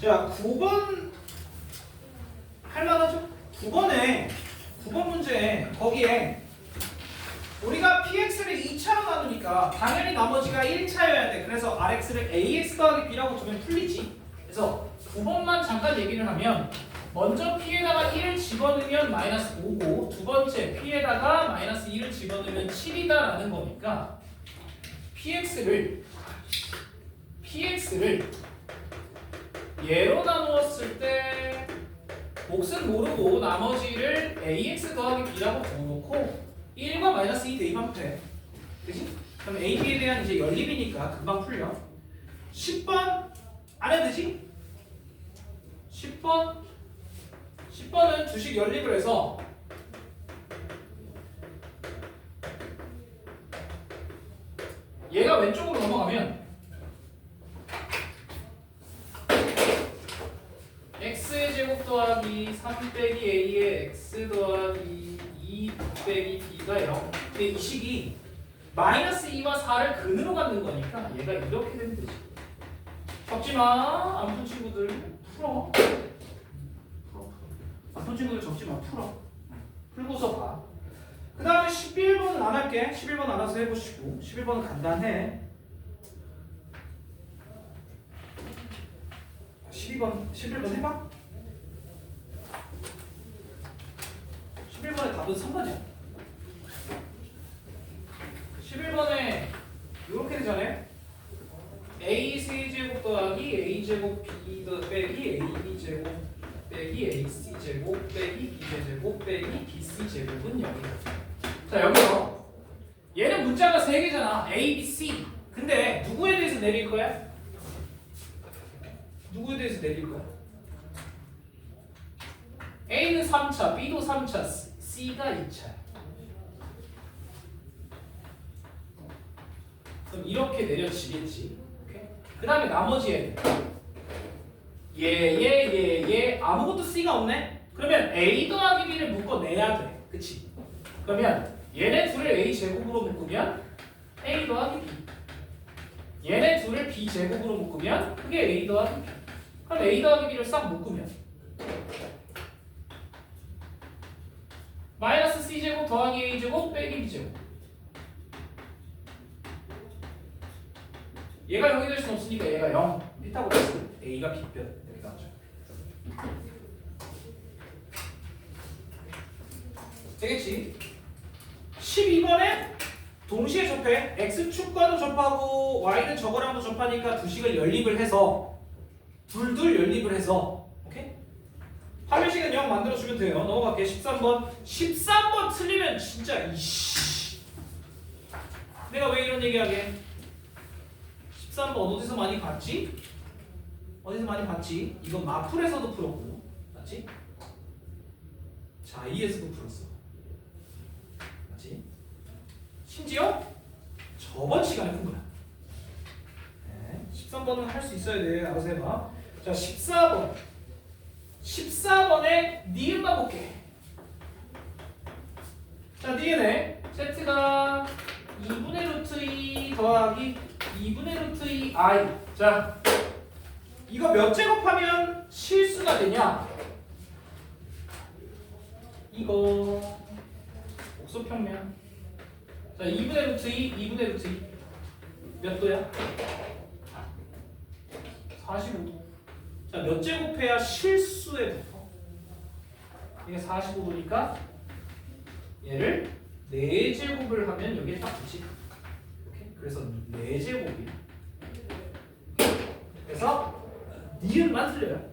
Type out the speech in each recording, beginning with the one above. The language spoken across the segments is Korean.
자, 9번 할만하죠? 9번에 9번 문제 거기에 우리가 px를 2차로 나누니까 당연히 나머지가 1차여야 돼. 그래서 rx를 ax 더하기 b라고 두면 풀리지. 그래서 9번만 잠깐 얘기를 하면 먼저 p에다가 1을 집어넣으면 마이너스 5고 두 번째 p에다가 마이너스 2를 집어넣으면 7이다라는 거니까 px를 px를 예로 나누었을 때 몫은 모르고 나머지를 ax 더하기 b라고 적어놓고 1과 마이너스 2 대입하면 돼. 그지? 그럼 a, b에 대한 이제 연립이니까 금방 풀려. 10번 안 해도 되지? 10번 10번은 주식 연립을 해서 얘가 왼쪽으로 넘어가면 x의 제곱 더하기 3 빼기 a의 x 더하기 2 빼기 b가 0 근데 이 식이 마이너스 2와 4를 근으로 갖는 거니까 얘가 이렇게 되면 되지 적지마. 안푼 친구들 풀어. 풀어 안푼 친구들 적지마. 풀어. 풀고서 봐 그 다음에 11번은 안 할게. 11번 알아서 해보시고. 11번은 간단해. 12번, 11번 해봐. 11번의 답은 3번이야. 11번에 이렇게 되잖아요. A 세제곱 더하기 a 제곱 b 더 빼기 ab 제곱 빼기 ac 제곱 빼기 b 제곱 빼기 bc 제곱은 0이다. 자 여기서 얘는 문자가 3 개잖아. a, b, c. 근데 누구에 대해서 내릴 거야? 누구에 대해서 내릴 거야? A는 3차, B도 3차, C가 2차. 그럼 이렇게 내려지겠지. 그 다음에 나머지 애들. 얘, 얘, 얘, 얘 아무것도 C가 없네? 그러면 A 더하기 B를 묶어내야 돼. 그치? 그러면 얘네 둘을 A 제곱으로 묶으면 A 더하기 B. 얘네 둘을 B 제곱으로 묶으면 그게 A 더하기 B. 그럼 A 더하기 B를 싹 묶으면 마이너스 C 제곱 더하기 A 제곱 빼기 B 제곱 얘가 0이 될 수는 없으니까 얘가 0 피타고라스 A가 B변 이렇게 나오죠 되겠지? 12번에 동시에 접해. X축과도 접하고 Y는 저거랑도 접하니까 두 식을 연립을 해서 둘둘 연립을 해서 오케이? 화면식은 0 만들어주면 돼요. 넘어갈게. 13번. 13번 틀리면 진짜 이씨. 내가 왜 이런 얘기하게 13번 어디서 많이 봤지? 어디서 많이 봤지? 이건 마풀에서도 풀었고 맞지? 자이에서도 풀었어 맞지? 심지어 저번 시간에 푼 거야 네, 13번은 할 수 있어야 돼 알아서 해봐 자 14번 14번에 니은만 볼게 자 니은에 z가 2분의 루트 2 더하기 2분의 루트 2 i 자 이거 몇 제곱하면 실수가 되냐 이거 옥소평면 자 2분의 루트 2 2분의 루트 2 몇 도야? 45도 자, 몇 제곱해야 실수에 붙어? 이게 45도니까 얘를 4제곱을 하면 여기에 딱. 이렇게. 그래서 4제곱이야. 그래서 니은만 틀려요.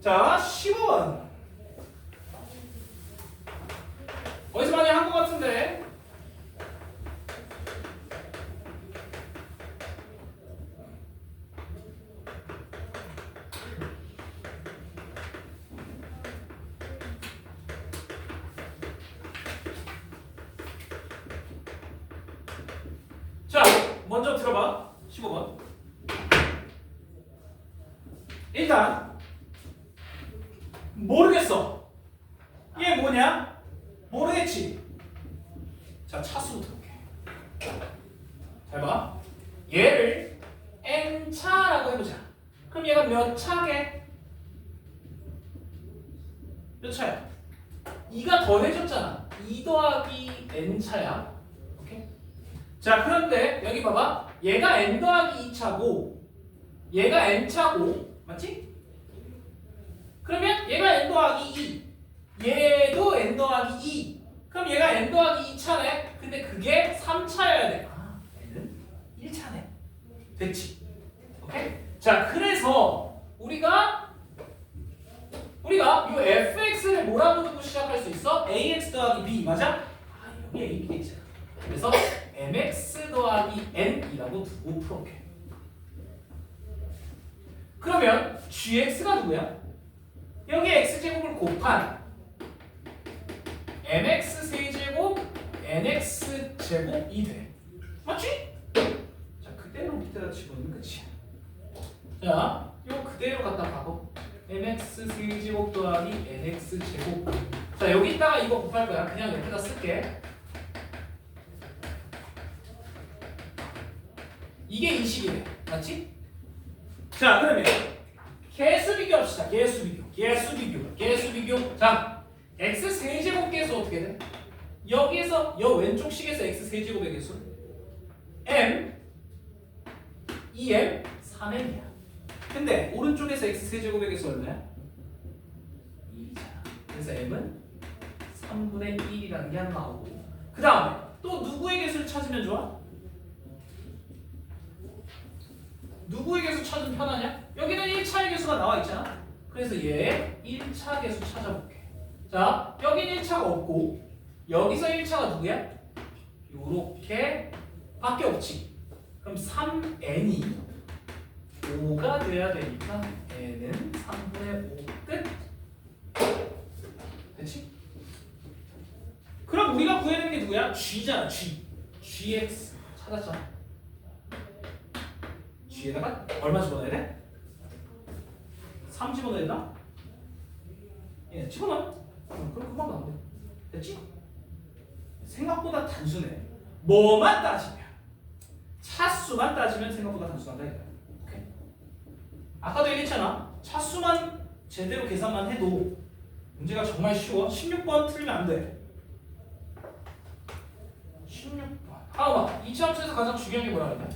자, 10번. 어디서 많이 한 것 같은데? 자, 먼저 들어봐. 15번. 일단 모르겠어. 얘 뭐냐? 모르겠지. 자, 차수부터 볼게. 잘 봐. 얘를 n차라고 해보자. 그럼 그럼 얘가 몇 차게? 몇 차야? 2가 더해졌잖아. 2 더하기 n 차야. 오케이? 자, 그런데 여기 봐봐. 얘가 n 더하기 2차고 얘가 n 차고 맞지? 그러면 얘가 n 더하기 2 얘도 n 더하기 2 그럼 얘가 n 더하기 2차네 근데 그게 3차여야 돼 아, n은 1차네 됐지? 오케이? 자 그래서 우리가 우리가 이 fx를 뭐라고 두고 시작할 수 있어? ax 더하기 b 맞아? 아 여기 a, b가 있잖아 그래서 mx 더하기 n이라고 두고 풀어볼게 그러면 gx가 누구야? 여기 x제곱을 곱한 mx 세제곱 nx 제곱이 돼 맞지? 자 그대로 밑에다 집어넣으면 끝이야 자 이거 그대로 갖다 박어 mx 세제곱 더하기 nx 제곱 자 여기다가 이거 곱할 거야. 그냥 옆에다 쓸게. 이게 20이래 맞지? 자 그러면 개수 비교합시다. 개수 비교. 개수 비교. 개수 비교. 자 x 세제곱 개수 어떻게 돼? 여기에서 여 왼쪽 식에서 x 세제곱의 개수. M 2m 3m이야 근데 오른쪽에서 x 세제곱의 개수 얼마야? 2잖아 그래서 m은 3분의 1이라는 게 하나 나오고 그 다음에 또 누구의 개수를 찾으면 좋아? 누구의 개수 찾으면 편하냐? 여기는 1차의 개수가 나와 있잖아. 그래서 얘 1차 개수 찾아볼게. 자, 여기는 1차가 없고 여기서 1차가 누구야? 요렇게 밖에 없지. 그럼 3n이 5가 돼야 되니까 n은 3분의 5 끝. 됐지? 그럼 우리가 되는 게 누구야? g잖아, g. gx 찾았잖아. G에다가 얼마 집어넣어야 돼? 3 집어넣어야 되나? 예, 집어넣어. 그럼 그만 나오면 돼. 됐지? 생각보다 단순해. 뭐만 따지면 차수만 따지면 생각보다 단순하다 이거야. 아까도 얘기했잖아. 차수만 제대로 계산만 해도 문제가 정말 쉬워. 16번 틀리면 안 돼. 16번. 하우마, 이차 함수에서 가장 중요한 게 뭐라 그래?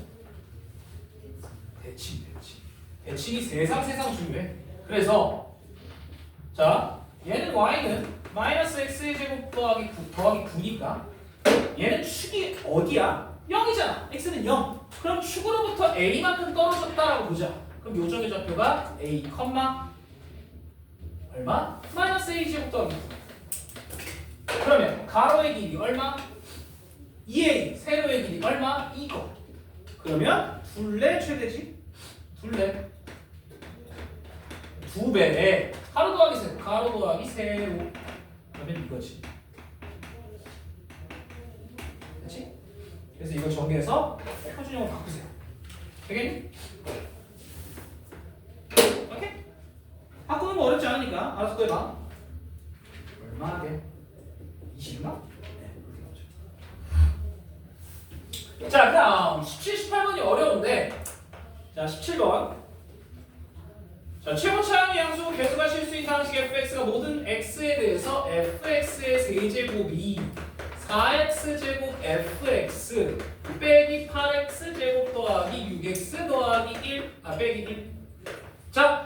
대칭, 대칭. 대칭이 세상 세상 중요해. 그래서 자 얘는 y는 마이너스 x의 제곱 더하기 9 더하기 9니까 얘는 축이 어디야? 0이잖아. x는 0. 그럼 축으로부터 a만큼 떨어졌다라고 보자. 그럼 요정의 좌표가 a, 얼마? 마이너스 a 제곱 더하기 9. 그러면 가로의 길이 얼마? 2a, 세로의 길이 얼마? 이거. 그러면 둘레 최대지? 둘레 두 배에 가로 더하기 세로 가로 더하기 세로 그러면 이거지 그렇지? 그래서 이거 정리해서 표준형으로 바꾸세요 되겠니? 오케이? 바꾸는 거 알아서 해봐 얼마 하게? 20인가? 네 그렇게 나오죠 자 그다음 17, 18번이 어려운데 자, 17번. 자, 최고 차항의 양수 계수하실 수 있는 상식 fx가 모든 x에 대해서 fx의 세제곱이 4x 제곱 fx 빼기 8x 제곱 더하기 6x 더하기 1, 아 빼기 1. 자,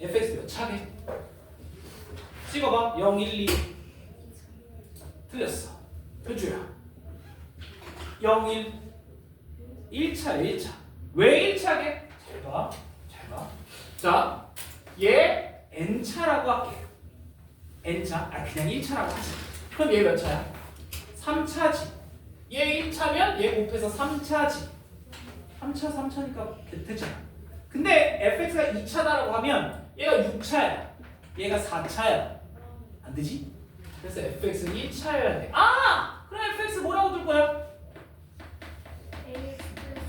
fx 몇 차게? 찍어봐. 0, 1, 2. 틀렸어. 표주야. 0, 1. 1차, 1차. 왜 1차게? 잘 봐. 잘 봐. 자, 얘 n차라고 할게. n차. 아, 그냥 1차라고 하자. 그럼 얘 몇 차야? 3차지. 얘 1차면 얘 곱해서 3차지. 3차, 3차니까 됐잖아. 근데 fx가 2차다라고 하면 얘가 6차야. 얘가 4차야. 안 되지? 그래서 fx는 1차여야 돼. 아! 그럼 fx 뭐라고 둘 거야?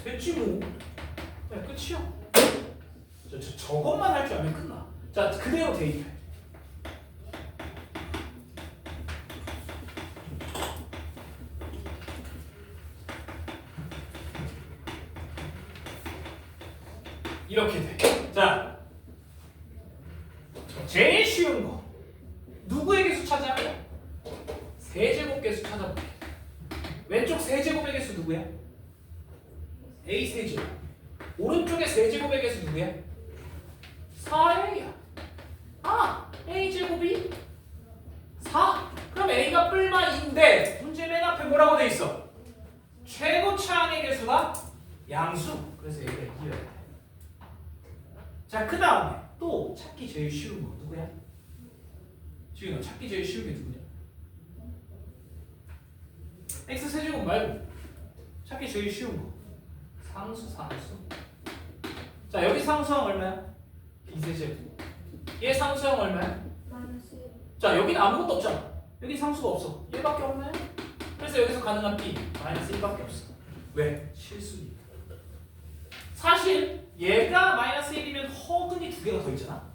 됐지 뭐. 그냥 끝이야. 저, 저, 저것만 할 줄 알면 끝나. 자, 그대로 대입해. 이렇게 돼. 자, 제일 쉬운 거. 누구의 개수 찾아? 세제곱 개수 찾아볼게. 왼쪽 세제곱의 개수 누구야? A 세제곱. 오른쪽에 세제곱의 개수 누구야? 4A야. 아, A 제곱이 4. 그럼 A가 뿔마 2인데 문제 맨 앞에 뭐라고 돼 있어? 최고 차항의 개수가 양수. 그래서 얘가 2여야 돼. 자, 그 다음에 또 찾기 제일 쉬운 거 누구야? 너 찾기 제일 쉬운 게 누구냐? X 세제곱 말고 찾기 제일 쉬운 거 상수 상수. 자, 여기 상수항 얼마야? b 세제곱. 얘 상수항 얼마야? 마이너스 1. 자, 여기는 아무것도 없잖아. 여기 상수가 없어. 얘밖에 없네. 그래서 여기서 가능한 b 마이너스 1밖에 없어. 왜? 실수니까. 사실 얘가 마이너스 1이면 허근이 두 개가 더 있잖아.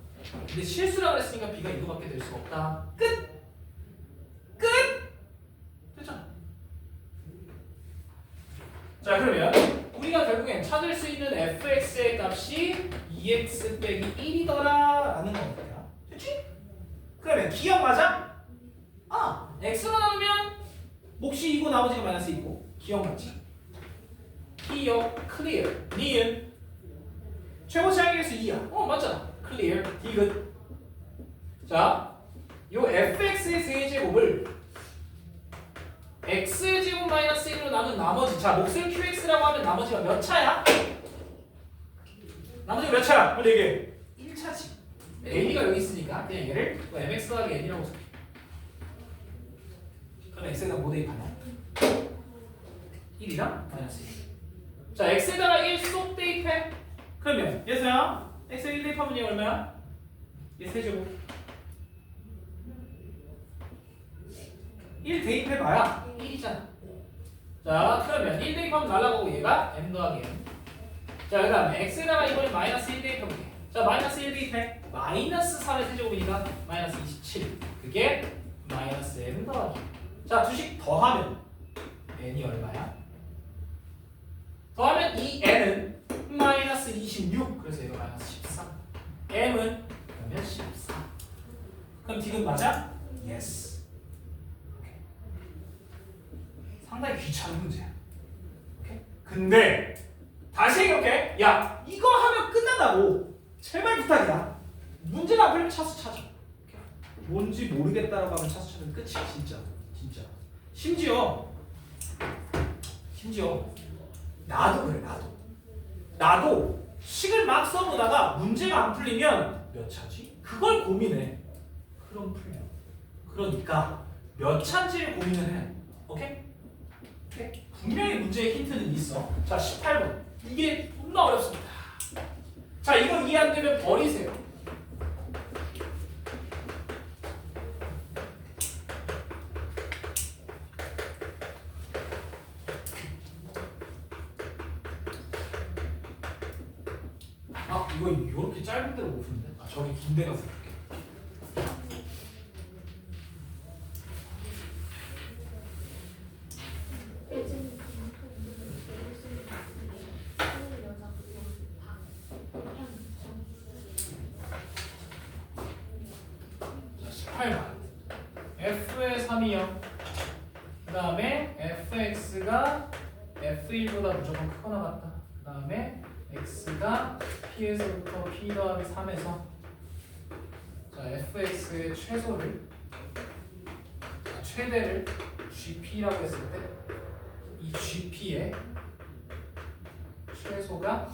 근데 실수라 그랬으니까 b가 이거밖에 될 수가 없다. 끝. 끝. 됐잖아. 자, 그러면 우리가 결국엔 찾을 수 있는 fx의 값이 2x 빼기 1이더라 라는 겁니다. 됐지? 그러면 기억 맞아? 아, x가 나오면 몫이 2고 나머지가 마이너스 2고 기억 맞지? 기억 클리어 니은 최고 차항의 개수 2야 어 맞잖아 클리어 디귿 자, 요 fx의 세제곱을 x의 제곱 마이너스 1로 나눈 나머지 자 몫을 qx라고 하면 나머지가 몇 차야? 나머지가 몇 차야? 빨리 얘기해 1차지 n이가 여기 있으니까 그냥 얘를 또 mx 더하기 n이라고 쓸게 그럼 x에다 뭐 대입하냐? 1이랑 마이너스 1. 자, x에다가 1쏙 대입해. 그러면 얘서야 x에 1 대입하면 얘 얼마야? 얘 세제곱. 1 대입해봐야 1이잖아. 자, 그러면 1 대입하면 날라가고 얘가 m 더하기 m. 자, 그 다음에 x에다가 이번에 마이너스 1 대입해볼게. 자, 마이너스 1 대입해. 마이너스 3의 세제곱이니까 마이너스 27. 그게 마이너스 m 더하기. 자, 두식 더하면 n이 얼마야? 더하면 이 n은 마이너스 26. 그래서 얘가 마이너스 13. m은 그러면 14. 그럼 디귿 맞아? Yes. 상당히 귀찮은 문제야. 근데 다시 얘기할게. 야, 이거 하면 끝난다고. 제발 부탁이야. 문제가 풀리면 차수 찾아. 뭔지 모르겠다라고 하면 차수 찾으면 끝이야, 진짜. 진짜. 심지어 심지어 나도 그래 나도 나도 식을 막 써보다가 문제가 안 풀리면 몇 차지? 그걸 고민해 그럼 풀려 그러니까 몇 차인지를 고민을 해 오케이? 오케이? 분명히 문제의 힌트는 있어 자 18번 이게 존나 어렵습니다. 자 이거 이해 안 되면 버리세요. 아 이거 이렇게 짧은 데로 못 푸는데? 아 저기 긴 데가 풀게 예전에 공통 무슨 서울 여자 박 자 18번 f의 3이요. 그 다음에 fx가 f1보다 무조건 크거나 같다. 그 다음에 x가 p에서부터 p 더하기 3에서 자 fx의 최소를 자, 최대를 gp라고 했을 때 이 gp의 최소가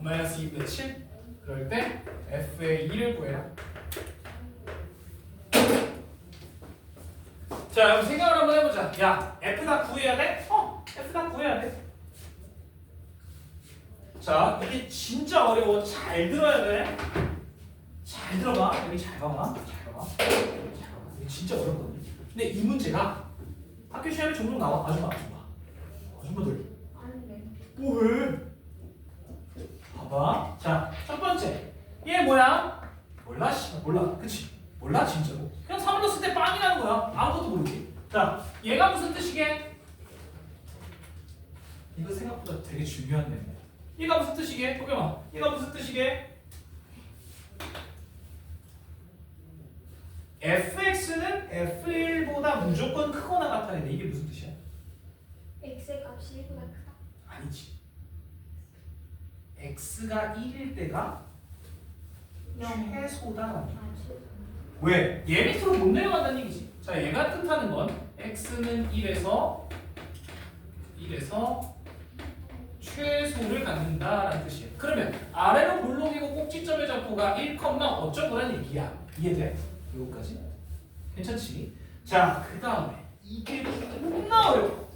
마이너스 2분의 7 그럴 때 f의 2를 구해라 자 그럼 생각을 한번 해보자 야 f 다 구해야 돼? 어 f 다 구해야 돼 자, 이게 진짜 어려워. 잘 들어야 돼. 잘 들어봐. 여기 잘 봐봐. 잘 봐봐. 잘 봐봐. 이게 진짜 어렵거든. 근데 이 문제가 학교 시험에 종종 나와. 아줌마, 아줌마. 아줌마들. 뭐 왜? 봐봐. 자, 첫 번째. 얘 뭐야? 몰라, 씨. 몰라. 그치? 몰라, 진짜로. 그냥 3을 넣었을 때 빵이라는 거야. 아무것도 모르지. 자, 얘가 무슨 뜻이게? 이거 생각보다 되게 중요한 내용이야. 얘가 무슨 뜻이게? 보겸아 얘가 무슨 뜻이게? fx는 f1보다 무조건 크거나 같아야 돼 이게 무슨 뜻이야? X의 값이 1보다 크다. 아니지 x가 1일 때가 영. 최소다 아, 최소. 왜? 얘 밑으로 못 내려간다는 얘기지. 자, 얘가 뜻하는 건 x는 1에서 1에서 최소를 갖는다라는 뜻이에요. 그러면 아래로 물록이고 꼭지점의 잡고가 1, 어쩌고라는 얘기야. 이해돼? 여기까지? 괜찮지? 자, 그 다음에 이게 존나 어려워.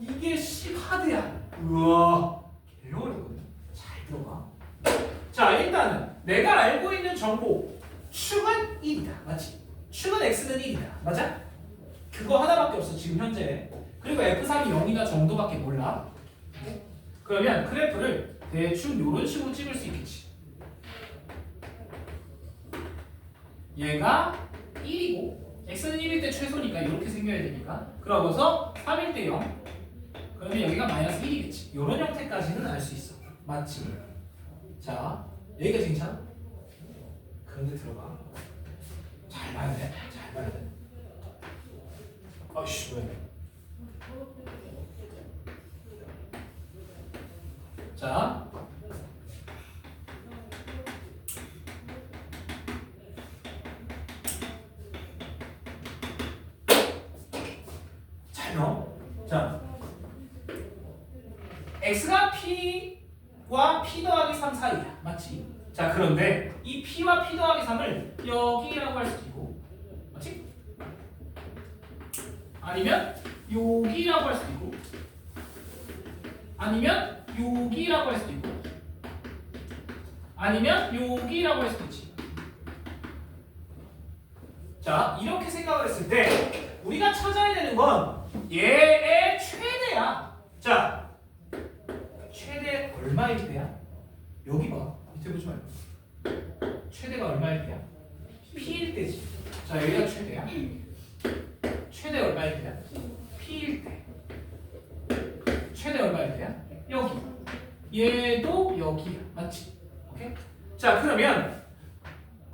이게 씨 하드야. 우와, 개 어려거든. 잘 들어봐. 자, 일단은 내가 알고 있는 정보 축은 1이다. 맞지? 축은 x는 1이다. 맞아? 그거 하나밖에 없어 지금 현재. 그리고 f3이 0이다 정도밖에 몰라. 그러면 그래프를 대충 이런 식으로 찍을 수 있겠지. 얘가 1이고 x는 1일 때 최소니까 이렇게 생겨야 되니까 그러고서 3일 때 0. 그러면 여기가 마이너스 1이겠지. 이런 형태까지는 알 수 있어. 맞지? 자, 여기까지 괜찮아? 그런데 들어봐. 잘 봐야 돼. 잘 봐야 돼. 아이씨 왜? 자. 자. x가 p와 p 더하기 3 사이야. 맞지? 자, 그런데 이 p와 p 더하기 3을 여기라고 할 수도 있고. 맞지? 아니면 여기라고 할 수도 있고. 아니면 여기라고 할 수도 있고. 아니면 여기라고 할 수도 있지. 자, 이렇게 생각을 했을 때 우리가 찾아야 되는 건 얘의 최대야. 자, 최대 얼마일 때야? 여기 봐. 밑에 보지 말고. 최대가 얼마일 때야? P일 때지. 자, 여기가 최대야. 최대 얼마일 때야? P일 때. 최대 얼마일 때야? 여기. 얘도 여기야. 맞지? 오케이? 자, 그러면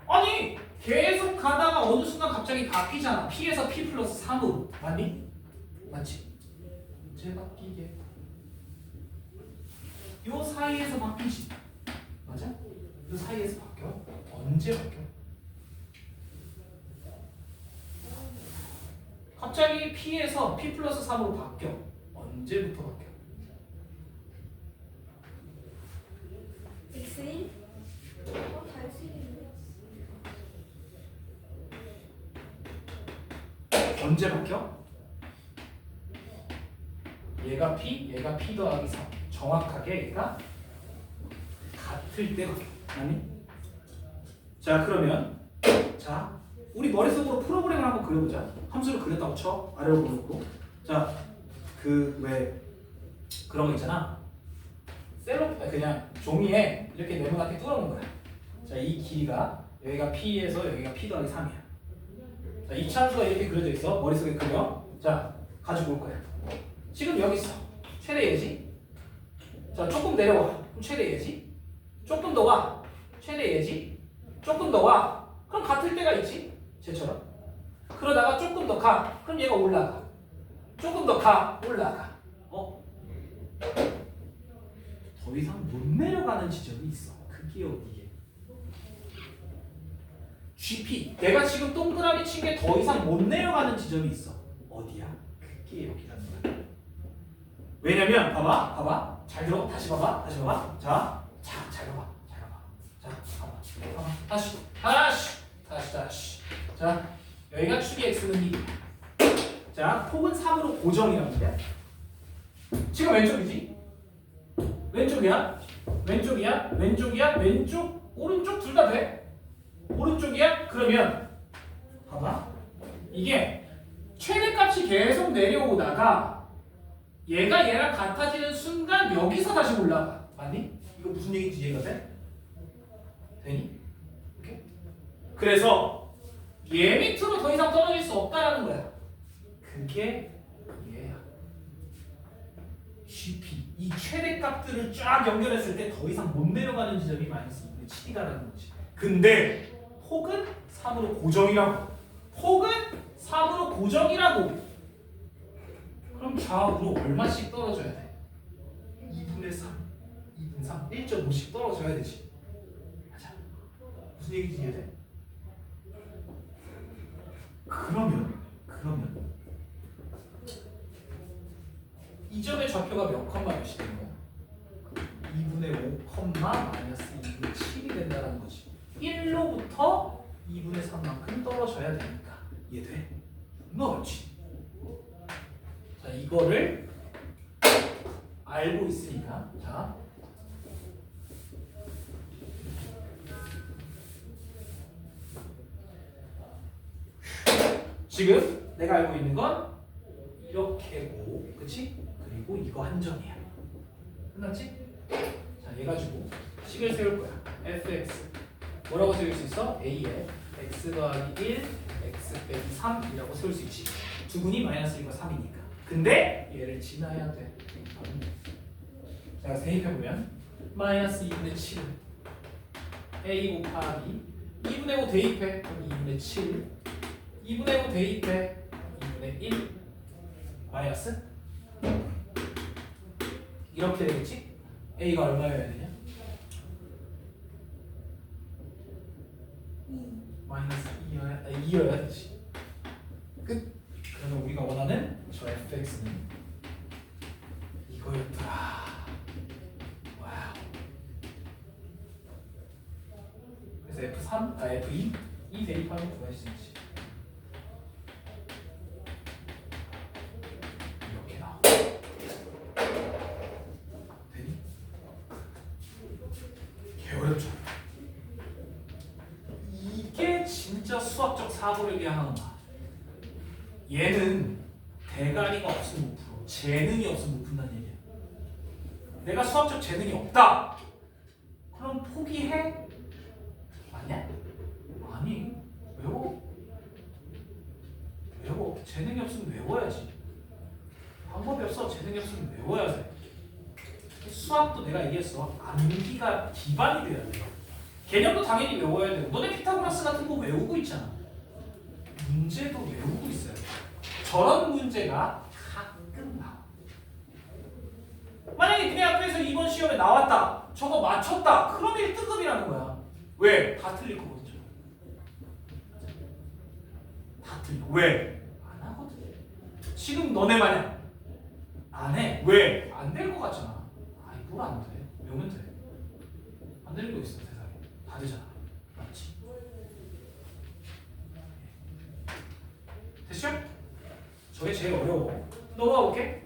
아니 계속 가다가 어느 순간 갑자기 바뀌잖아. P에서 P 플러스 3으로. 맞니? 맞지? 언제 바뀌게? 요 사이에서 바뀌지. 맞아? 요 사이에서 바뀌어? 언제 바뀌어? 갑자기 P에서 P 플러스 3으로 바뀌어. 언제부터 바뀌어? X1? 어. 언제 바뀌어? 얘가 P, 얘가 P 더하기 3. 정확하게 얘가 같을 때 바뀌어. 아니? 자, 그러면 자, 우리 머릿속으로 프로그램을 한번 그려보자. 함수를 그렸다고 쳐. 아래로 보내고. 자, 그 왜 그런 거 있잖아. 셀로 그냥 종이에 이렇게 네모나게 뚫어놓은 거야. 자, 이 길이가 여기가 P에서 여기가 P 더하기 3이야. 자, 이 참수가 이렇게 그려져 있어. 머릿속에 그려. 자, 가지고 올 거야. 지금 여기 있어. 최대 예지. 자, 조금 내려와. 그럼 최대 예지. 조금 더 와. 최대 예지. 조금 더 와. 그럼 같을 때가 있지. 쟤처럼. 그러다가 조금 더 가. 그럼 얘가 올라가. 조금 더 가. 올라가. 어? 더 이상 못 내려가는 지점이 있어. 그게 어디에? GP. 내가 지금 동그라미 친 게 더 이상 못 내려가는 지점이 있어. 어디야? 그게 여기라는 거야. 왜냐면 봐봐, 봐봐. 잘 들어. 다시 봐봐. 다시 봐봐. 자, 자, 잘 봐봐. 잘 봐봐. 자, 봐봐. 다시, 다시, 다시, 다시. 자, 여기가 축이 x는 2. 자, 폭은 3으로 고정이랍니다. 지금 왼쪽이지? 왼쪽이야? 왼쪽이야? 왼쪽이야? 왼쪽? 오른쪽 둘 다 돼? 오른쪽이야? 그러면 봐봐. 이게 최대값이 계속 내려오다가 얘가 얘랑 같아지는 순간 여기서 다시 올라가. 맞니? 이거 무슨 얘기인지 이해가 돼? 되니? 오케이? 그래서 얘 밑으로 더 이상 떨어질 수 없다라는 거야. 그게 얘야. GP 이 최대값들을 쫙 연결했을 때 더 이상 못 내려가는 지점이 마이너스 2분의 7이라는 거지. 근데 폭은 3으로 고정이라고. 폭은 3으로 고정이라고. 그럼 좌우로 얼마씩 떨어져야 돼? 2분의 3, 2분의 3, 1.5씩 떨어져야 되지. 얘기인지 이해돼? 그러면 그러면 이 점의 좌표가 몇 컴마 몇이 되는 거야? 2분의 5 컴마 마이너스 2분의 7이 된다는 거지 1로부터 2분의 3만큼 떨어져야 되니까 이해돼? 그렇지 자 이거를 알고 있으니까 자 지금 내가 알고 있는 건 이렇게고, 그치? 그리고 이거 한 점이야. 끝났지? 자, 얘 가지고 식을 세울 거야. fx 뭐라고 세울 수 있어? a에 x 더하기 1, x 빼기 3이라고 세울 수 있지. 두분이 마이너스 1과 3이니까. 근데 얘를 지나야 돼. 자, 대입해 보면 마이너스 2분의 7 a 곱하기 2분의 5 대입해 그럼 2분의 7 2분의 5 대입해 2분의 1 마이너스 이렇게 되겠지? a가 얼마여야 되냐? 마이너스 2여야, 아, 2여야 되지. 끝. 그러면 우리가 원하는 저 fx는 이거였더라. 와우. 그래서 F3, 아 F2 이 대입하면 구할 수 있지 이렇게 나와 되니? 개어렵죠 이게 진짜 위한 거야. 얘는 대가리가 없으면 못 풀어. 재능이 없으면 못 푼다는 얘기야. 내가 수학적 재능이 없다. 그럼 포기해? 아니야? 아니 외워. 외워. 재능이 없으면 외워야지. 방법이 없어. 재능이 없으면 외워야 돼. 수학도 내가 얘기했어. 암기가 기반이 돼야 돼. 개념도 당연히 외워야 되고. 너네 피타고라스 같은 거 외우고 있잖아 문제도 외우고 있어야 돼 저런 문제가 가끔 나와 만약에 그네 학교에서 이번 시험에 나왔다 저거 맞췄다 그럼 1등급이라는 거야 왜? 다 틀릴 거거든 다 틀려 왜? 안 하거든 지금 너네 마냥 안 해. 왜? 안 될 것 같잖아. 아이 뭘안 돼? 외우면 돼. 안 되는 거 있어 세상에. 다 되잖아. 맞지? 됐죠? 저게 제일 어려워. 넘어가 볼게.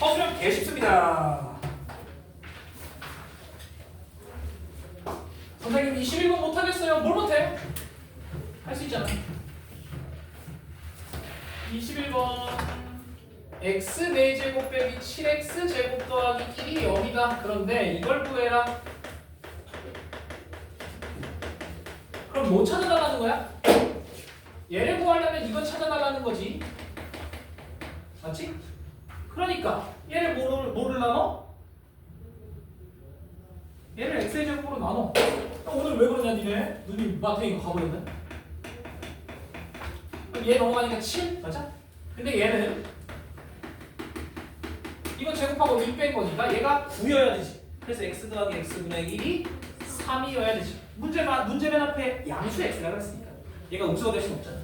서술형 개 쉽습니다. 선생님 21번 못하겠어요. 뭘 못해? 할 수 있잖아. 21번 x 4제곱 빼기 7x 제곱 더하기 1이 0이다. 그런데 이걸 구해라. 그럼 뭐 찾아달라는 거야? 얘를 구하려면 이거 찾아달라는 거지. 맞지? 그러니까 얘를 뭐를, 뭐를 나눠? 얘를 x의 제곱으로 나눠. 야, 오늘 왜 그러냐 니네? 눈이 마트에 가버렸네. 그럼 얘 넘어가니까 7 맞아? 근데 얘는 이거 제곱하고 1 뺀 거니까 얘가 9여야 되지. 그래서 x 더하기 x분의 1이 3이어야 되지. 문제 만 문제 맨 앞에 양수 x라고 했으니까 얘가 음수가 될 수는 없잖아.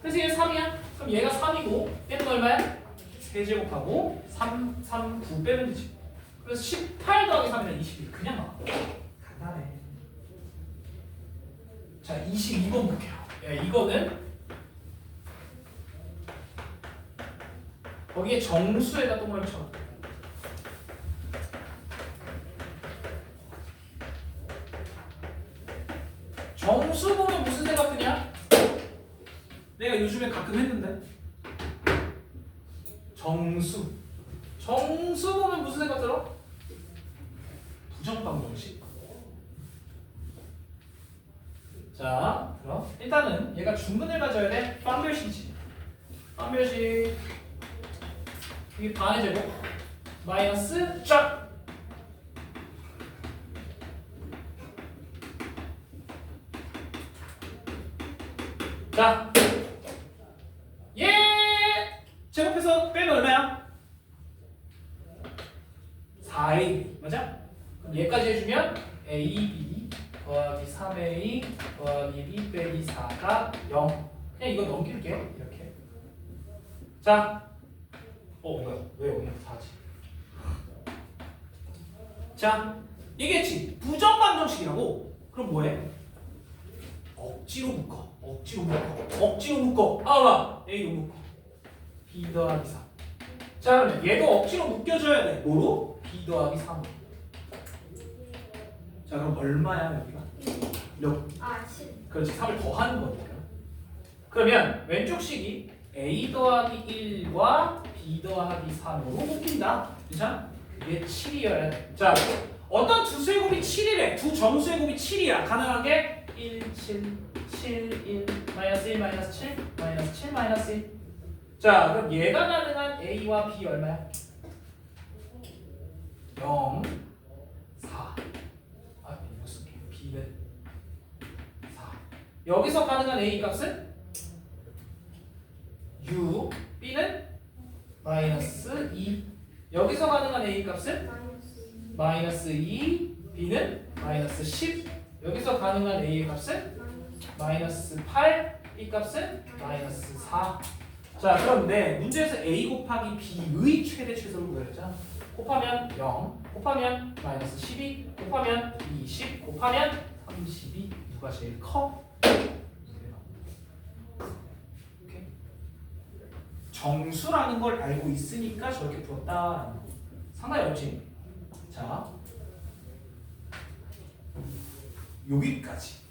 그래서 얘 3이야. 그럼 얘가 3이고 얘는 얼마야? 세제곱하고 3, 3, 9 빼면 되지. 그래서 18 더하기 3이면 21. 그냥 나와. 간단해. 자, 22번 볼게요. 야, 이거는 거기에 정수에다 동그라미 쳐. 정수 보면 무슨 생각 드냐? 요즘에 가끔 했는데. 정수. 정수 보면 무슨 생각 들어? 부정방정식. 자 그럼 일단은 얘가 중근을 가져야 돼. 빵별식이지 빵별식. 이게 반의 제곱. 마이너스 쫙 자, 예! 제곱해서 빼면 얼마야? 4a 맞아? 그럼 얘까지 해주면 a, b 더하기 3a 더하기 b 빼기 4가 0 그냥 이거 넘길게. 이렇게. 자, 어 뭐야? 왜 여기 4지? 자, 이게지 부정반정식이라고. 그럼 뭐해? 억지로 묶어. 억지로 묶어. 억지로 묶어. 아봐 A로 묶어. B 더하기 3 자 그러면 얘도 억지로 묶여줘야 돼. 뭐로? B 더하기 3으로. 자 그럼 얼마야 여기가? 몇? 아 7. 그렇지 3을 더하는 거니까 그러면 왼쪽 식이 a 더하기 1과 b 더하기 3으로 묶인다. 그죠? 그게 7이어야 돼 자 어떤 두 쇄곱이 7이래? 두 정수쇄곱이 7이야. 가능한 게? 1, 7, 7, 1 마이너스 1, 마이너스 7 마이너스 7, 마이너스 1 자, 그럼 얘가 가능한 a와 b 얼마야? 0, 4 아, 이거 쓸게 b는 4 여기서 가능한 a 값은 u, b는 마이너스 2 여기서 가능한 a 값은? 마이너스 2. 마이너스 2 b는 마이너스 10 여기서 가능한 a의 값은? 마이너스 8 b 값은? 마이너스 4 자 그런데 문제에서 a 곱하기 b의 최대 최소를 구했잖아 곱하면 0 곱하면 마이너스 12 곱하면 20 곱하면 32 누가 제일 커? 오케이. 정수라는 걸 알고 있으니까 저렇게 풀었다 상당히 어렵지. 자. 여기까지